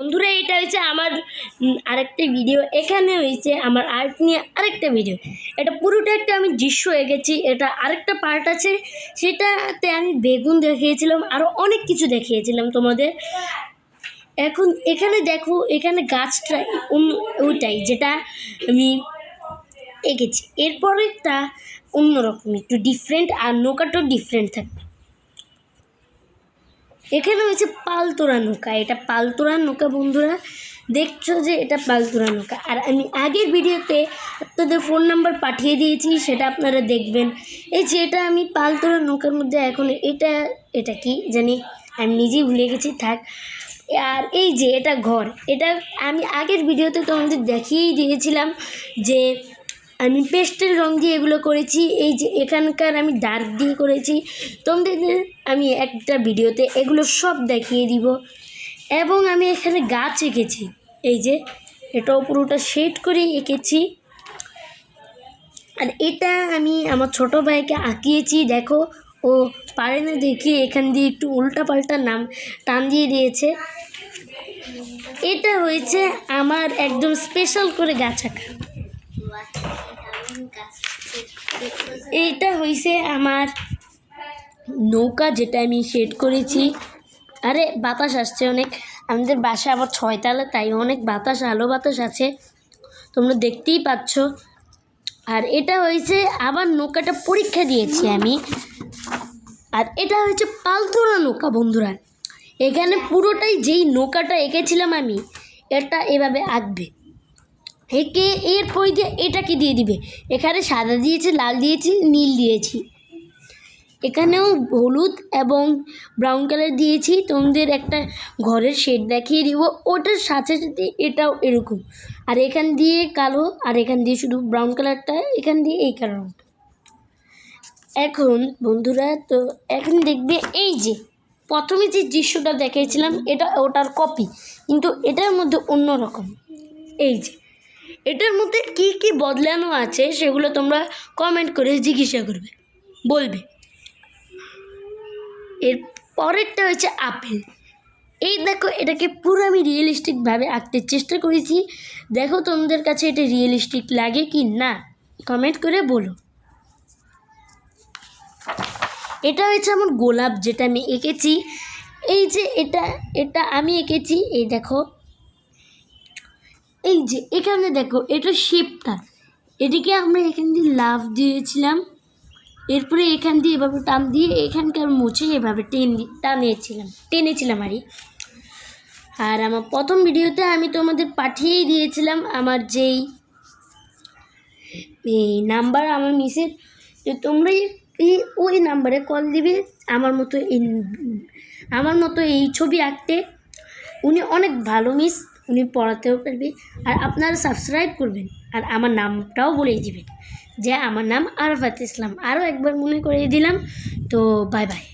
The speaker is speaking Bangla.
বন্ধুরা, এটা হয়েছে আমার আরেকটা ভিডিও এখানে হয়েছে আমার আর্ট নিয়ে আরেকটা ভিডিও এটা পুরোটা একটা আমি দৃশ্য এঁকেছি। এটা আরেকটা পার্ট আছে। সেটাতে আমি বেগুন দেখিয়েছিলাম আরও অনেক কিছু দেখিয়েছিলাম তোমাদের। এখন এখানে দেখো, এখানে গাছটা ওইটাই যেটা আমি এঁকেছি। এরপরেরটা অন্যরকম, একটু ডিফারেন্ট আর নৌকাটাও ডিফারেন্ট থাকবে। এখানে হয়েছে পালতোরা নৌকা, এটা পালতোরা নৌকা বন্ধুরা। দেখছ যে এটা পালতোরা নৌকা। আর আমি আগের ভিডিওতে আপনাদের ফোন নাম্বার পাঠিয়ে দিয়েছি, সেটা আপনারা দেখবেন। এই যে এটা আমি পালতোরা নৌকার মধ্যে এখন, এটা এটা কি জানি, আমি নিজেই ভুলে গেছি, থাক। আর এই যে এটা ঘর, এটা আমি আগের ভিডিওতে তোমাদের দেখিয়েই দিয়েছিলাম যে আমি পেস্টেল রং দিয়ে এগুলো করেছি। এই যে এখানকার আমি ডার্ক দিয়ে করেছি। তোমাদের আমি একটা ভিডিওতে এগুলো সব দেখিয়ে দিব। এবং আমি এখানে গাছ এঁকেছি। এই যে এটাও পুরোটা শেড করে এঁকেছি। আর এটা আমি আমার ছোট ভাইকে আঁকিয়েছি, দেখো। ও পারে না দেখিয়ে এখান দিয়ে একটু উল্টা পাল্টা নাম, টান দিয়ে দিয়েছে। এটা হয়েছে আমার একদম স্পেশাল করে গাছ আঁকা। এইটা হয়েছে আমার নৌকা, যেটা আমি শেড করেছি। আরে, বাতাস আসছে অনেক। আমাদের বাসা আবার ছয়তলা তাই অনেক বাতাস, আলো বাতাস আছে। তোমরা দেখতেই পাচ্ছ। আর এটা হয়েছে আবার নৌকাটা পরীক্ষা দিয়েছি আমি। আর এটা হচ্ছে পালতোলা নৌকা, বন্ধুরা। এখানে পুরোটাই যেই নৌকাটা এঁকেছিলাম আমি, এটা এভাবে আঁকবে। একে এর পর দিয়ে এটাকে দিয়ে দিবে। এখানে সাদা দিয়েছি, লাল দিয়েছি, নীল দিয়েছি। এখানেও হলুদ এবং ব্রাউন কালার দিয়েছি। তোমাদের একটা ঘরের শেড দেখিয়ে দিব। ওটার সাথে সাথে এটাও এরকম। আর এখান দিয়ে কালো, আর এখান দিয়ে শুধু ব্রাউন কালারটা এখান দিয়ে এই কালার এখন বন্ধুরা, তো এখন দেখবে এই যে, প্রথমে যে দৃশ্যটা দেখিয়েছিলাম এটা ওটার কপি কিন্তু এটার মধ্যে অন্য রকম। এই যে এটার মধ্যে কি কি বদলানো আছে সেগুলো তোমরা কমেন্ট করে জিজ্ঞাসা করবে। বলবে। এর পরেরটা হচ্ছে আপেল। এই দেখো, এটাকে পুরো আমি রিয়েলিস্টিকভাবে আঁকতে চেষ্টা করেছি। দেখো তোমাদের কাছে এটা রিয়েলিস্টিক লাগে কি না? কমেন্ট করে বলো। এটা হচ্ছে আমার গোলাপ যেটা আমি এঁকেছি। এই যে এটা এটা আমি এঁকেছি। এই দেখো এই যে, এখানে দেখো, এটা শেপটা। এটিকে আমরা এখান দিয়ে লাভ দিয়েছিলাম। এরপরে এখান দিয়ে এভাবে টান দিয়ে এখানকার মুছে এভাবে টেন টানিয়েছিলাম। টেনেছিলাম আর আর আমার প্রথম ভিডিওতে আমি তোমাদের পাঠিয়েই দিয়েছিলাম আমার যেই, এই নাম্বার আমার মিসের। যে তোমরা এই ওই নাম্বারে কল দিবে আমার মতো এই, আমার মতো এই ছবি আঁকতে। উনি অনেক ভালো মিস। উনি পড়াতেও পারবে আর আপনারা সাবস্ক্রাইব করবেন। আর আমার নামটাও বলে দিবেন। যে আমার নাম আরফাত ইসলাম। আরও একবার মনে করিয়ে দিলাম। তো বাই বাই